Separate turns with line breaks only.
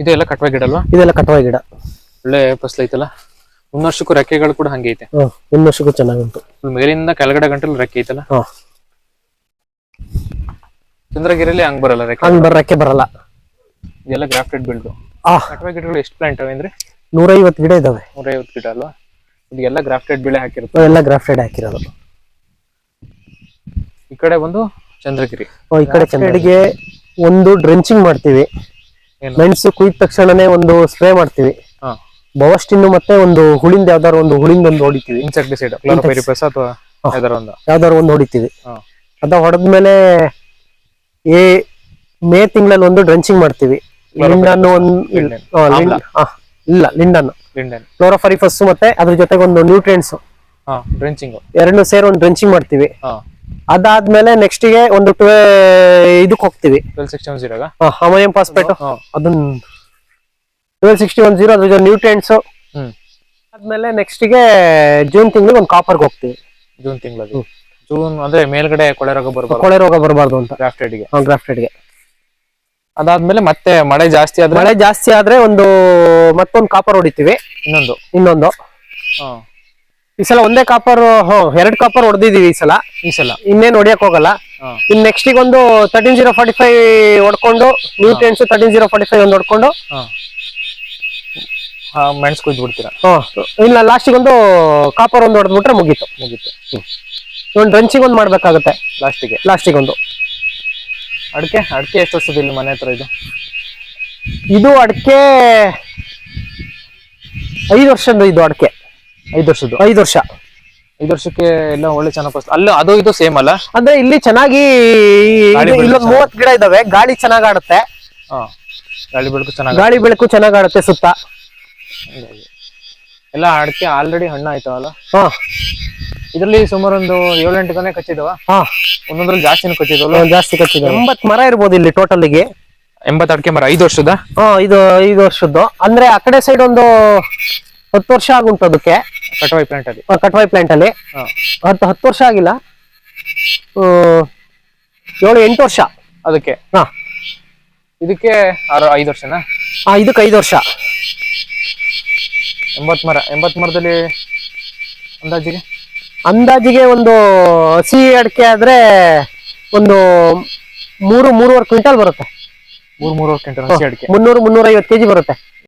ಇದು ಕಟ್ವಾ ಗಿಡ ಅಲ್ವಾ?
ಇದೆಲ್ಲ ಕಟವಾಯಿ ಗಿಡ.
ಒಳ್ಳೆ ಫಸಲ್ ಐತಲ್ಲ? ಒಂದ್ ವರ್ಷಕ್ಕೂ ರೆಕ್ಕೆಗಳು ಕೂಡ ಹಂಗೆ ಐತೆ.
ಒಂದ್ ವರ್ಷಕ್ಕೂ ಚೆನ್ನಾಗುಂಟು
ಮೇಲಿಂದ ಕೆಳಗಡೆ ಗಂಟಲು ರೆಕ್ಕೆ ಐತಲ್ಲ?
ಚಂದ್ರಗಿರಿಲಿ
ಚಂದ್ರಗಿರಿಯಲ್ಲಿ ಹಂಗ್ ಬರಲ್ಲ ರೆಕ್ಕೆ?
ಹಂಗ್ ರೆಕ್ಕೆ ಬರಲ್ಲ.
ಇದೆಲ್ಲ ಗ್ರಾಫ್ಟೆಡ್ ಬಿಲ್ಡು.
ಆ.
ಕಟ್ವೆ ಗಿಡಗಳು ಎಷ್ಟು ಪ್ಲಾಂಟ್ ಅವೆ ಅಂದ್ರೆ?
ನೂರೈವತ್ತು ಗಿಡ ಇದಾವೆ.
ನೂರೈವತ್ತು ಗಿಡ ಅಲ್ವಾ? ಇದೆಲ್ಲ ಗ್ರಾಫ್ಟೆಡ್ ಬೆಳೆ ಹಾಕಿರುತ್ತೆ.
ಎಲ್ಲ ಗ್ರಾಫ್ಟೆಡ್ ಹಾಕಿರೋದು.
ಈ ಕಡೆ ಒಂದು ಚಂದ್ರಗಿರಿ.
ಓ, ಈ ಕಡೆ ಚಂದ್ರಗಿರಿಗೆ ಒಂದು ಡ್ರೆಂಚಿಂಗ್ ಮಾಡ್ತೀವಿ? ಮೆಣಸು ಕುಯ್ದ ತಕ್ಷಣನೇ ಒಂದು ಸ್ಪ್ರೇ ಮಾಡ್ತೀವಿ.
ಹಾ.
ಬವಸ್ಟಿನ್ನು ಮತ್ತೆ ಒಂದು ಹುಳಿಂದ ಯಾವ್ದಾದ್ರು ಒಂದು ಹುಳಿಂದ ಒಂದು ಹೊಡಿತೀವಿ.
ಇನ್ಸೆಕ್ಟಿಸೈಡ್ ಅಥವಾ ಯಾವ್ದಾರ ಒಂದು?
ಯಾವ್ದಾರು ಒಂದು ಹೊಡಿತೀವಿ. ಅದ ಹೊಡೆದ್ಮೇಲೆ ಏ ಮೇ ತಿಂಗಳಲ್ಲಿ ಒಂದು ಡ್ರೆಂಚಿಂಗ್ ಮಾಡ್ತೀವಿ. ಲಿಂಡನ್. ಒಂದು. ಇಲ್ಲ ಲಿಂಡನ್. ಕ್ಲೋರೋಫರಿಫಸ್ ಮತ್ತೆ ಅದ್ರ ಜೊತೆಗೆ ಒಂದು ನ್ಯೂಟ್ರಿಯೆಂಟ್ಸ್
ಡ್ರೆಂಚಿಂಗ್.
ಎರಡು ಸೇರಿ ಒಂದು ಡ್ರೆಂಚಿಂಗ್ ಮಾಡ್ತೀವಿ. ಅದಾದ್ಮೇಲೆ ನೆಕ್ಸ್ಟ್ಗೆ ಒಂದು ಟ್ವೆ ಇದಕ್ಕೆ ಹೋಗ್ತೀವಿ.
ಟ್ವೆಲ್ ಸಿಕ್ಸ್ ಸೆವೆನ್ ಜೀರೋಗ
ಅಮೋನಿಯಂ ಫಾಸ್ಫೇಟ್
ಹಾ
ಅದನ್ನ ಟ್ವೆಲ್ ಸಿಕ್ಸ್ಟಿ ಒನ್ ಜೀರೋ ಅದ್ರ ನ್ಯೂಟ್ರಿಯೆಂಟ್ಸ್ ಆದ್ಮೇಲೆ ನೆಕ್ಸ್ಟ್ಗೆ ಜೂನ್ ತಿಂಗಳಿಗೆ ಒಂದು ಕಾಪರ್ಗೆ ಹೋಗ್ತೀವಿ.
ಜೂನ್ ತಿಂಗಳಲ್ಲಿ? ಜೂನ್ ಅಂದ್ರೆ ಮೇಲ್ಗಡೆ ಕೊಳೆ ರೋಗ ಬರಬಾರ್ದು.
ಕೊಳೆ ರೋಗ ಬರಬಾರ್ದು ಅಂತ.
ಗ್ರಾಫ್ಟೆಡ್ಗೆ
ಗ್ರಾಫ್ಟೆಡ್ಗೆ
ಅದಾದ್ಮೇಲೆ ಮತ್ತೆ ಮಳೆ ಜಾಸ್ತಿ ಆದ್ರೆ?
ಮಳೆ ಜಾಸ್ತಿ ಆದ್ರೆ ಒಂದು ಮತ್ತೊಂದು ಕಾಪರ್ ಹೊಡಿತೀವಿ.
ಇನ್ನೊಂದು.
ಇನ್ನೊಂದು. ಈ ಸಲ ಒಂದೇ ಕಾಪರ್ ಎರಡ್ ಕಾಪರ್ ಹೊಡೆದಿದೀವಿ ಈ ಸಲ.
ಈ ಸಲ.
ಇನ್ನೇನ್ ಹೊಡಿಯಕ್ ಹೋಗಲ್ಲ. ಇನ್ ನೆಕ್ಸ್ಟ್ ಒಂದು ತರ್ಟೀನ್ ಜೀರೋ ಫಾರ್ಟಿ ಫೈವ್ ಹೊಡ್ಕೊಂಡು nutrients thirteen zero forty five ಒಂದು ಹೊಡ್ಕೊಂಡು.
ಮೆಣಸು ಕುಯ್ದು ಬಿಡ್ತೀರಾ.
ಇಲ್ಲ ಲಾಸ್ಟಿಗೆ ಒಂದು ಕಾಪರ್ ಒಂದು ಹೊಡೆದ್ಬಿಟ್ರೆ ಮುಗೀತು.
ಮುಗೀತು.
ಒಂದು ಡ್ರಂಚಿಂಗ್ ಒಂದು ಮಾಡ್ಬೇಕಾಗತ್ತೆ.
ಲಾಸ್ಟಿಗೆ
ಲಾಸ್ಟಿಗೆ ಒಂದು.
ಅಡಿಕೆ ಅಡಿಕೆ ಎಷ್ಟು ವರ್ಷದ ಇಲ್ಲಿ ಮನೆ ಹತ್ರ ಇದು?
ಇದು ಅಡಿಕೆ ಐದು ವರ್ಷದ ಇದು ಅಡಿಕೆ.
ಐದು ವರ್ಷದ್ದು.
ಐದು ವರ್ಷ.
ಐದು ವರ್ಷಕ್ಕೆ ಎಲ್ಲ ಒಳ್ಳೆ ಚೆನ್ನಾಗಿ ಅಲ್ಲ ಅದು ಇದು ಸೇಮ್ ಅಲ್ಲ?
ಅಂದ್ರೆ ಇಲ್ಲಿ ಚೆನ್ನಾಗಿ
ಗಾಳಿ ಬೆಳಕು
ಇಲ್ಲೊಂದು ಮೂವತ್ ಗಿಡ ಇದಾವೆ. ಗಾಳಿ ಚೆನ್ನಾಗ್ ಆಡುತ್ತೆ
ಹಾ. ಗಾಳಿ ಬೆಳಕು ಚೆನ್ನಾಗಿ
ಗಾಳಿ ಬೆಳಕು ಚೆನ್ನಾಗ್ ಆಡುತ್ತೆ ಸುತ್ತ
ಎಲ್ಲ ಅಡಿಕೆ ಆಲ್ರೆಡಿ ಹಣ್ಣು ಆಯ್ತವಲ್ಲ
ಹಾ.
ಇದರಲ್ಲಿ ಸುಮಾರು ಒಂದು ಏಳೆಂಟು ಕೊನೆ ಕಚ್ಚಿದವ?
ಹಾ.
ಒಂದೊಂದ್ರಲ್ಲಿ ಜಾಸ್ತಿನೂ ಕಚ್ಚಿದವಲ್ಲ?
ಜಾಸ್ತಿ ಕಚ್ಚಿದೆ ಎಂಬತ್ ಮರ ಇರ್ಬೋದು ಇಲ್ಲಿ ಟೋಟಲ್ಗೆ
ಎಂಬತ್ ಅಡಿಕೆ ಮರ ಐದು ವರ್ಷದ?
ಹಾ ಇದು ಐದು ವರ್ಷದ್ದು. ಅಂದ್ರೆ ಆ ಕಡೆ ಸೈಡ್ ಒಂದು ಹತ್ತು ವರ್ಷ ಆಗುಂಟು ಅದಕ್ಕೆ.
ಕಟವಾಯಿ ಪ್ಲಾಂಟ್ ಅಲ್ಲಿ.
ಕಟ್ವಾಯ್ ಪ್ಲಾಂಟ್ ಅಲ್ಲಿ. ಹತ್ತು ಹತ್ತು ವರ್ಷ ಆಗಿಲ್ಲ. ಏಳು ಎಂಟು ವರ್ಷ.
ಅದಕ್ಕೆ?
ಹಾ.
ಇದಕ್ಕೆ ಆರು ಐದು ವರ್ಷನಾ?
ಹಾ ಇದಕ್ಕೆ ಐದು ವರ್ಷ.
ಎಂಬತ್ ಮರ ಎಂಬತ್ ಮರದಲ್ಲಿ ಅಂದಾಜಿಗೆ?
ಅಂದಾಜಿಗೆ ಒಂದು ಹಸಿ ಅಡಿಕೆ ಆದ್ರೆ ಒಂದು ಮೂರು ಮೂರುವರೆ ಕ್ವಿಂಟಲ್ ಬರುತ್ತೆ.
ಮೂರ್ ಮೂರುವರೆ ಕ್ವಿಂಟಲ್ ಹಸಿ ಅಡಿಕೆ.
ಮುನ್ನೂರು ಮುನ್ನೂರ ಐವತ್ತು ಕೆಜಿ ಬರುತ್ತೆ.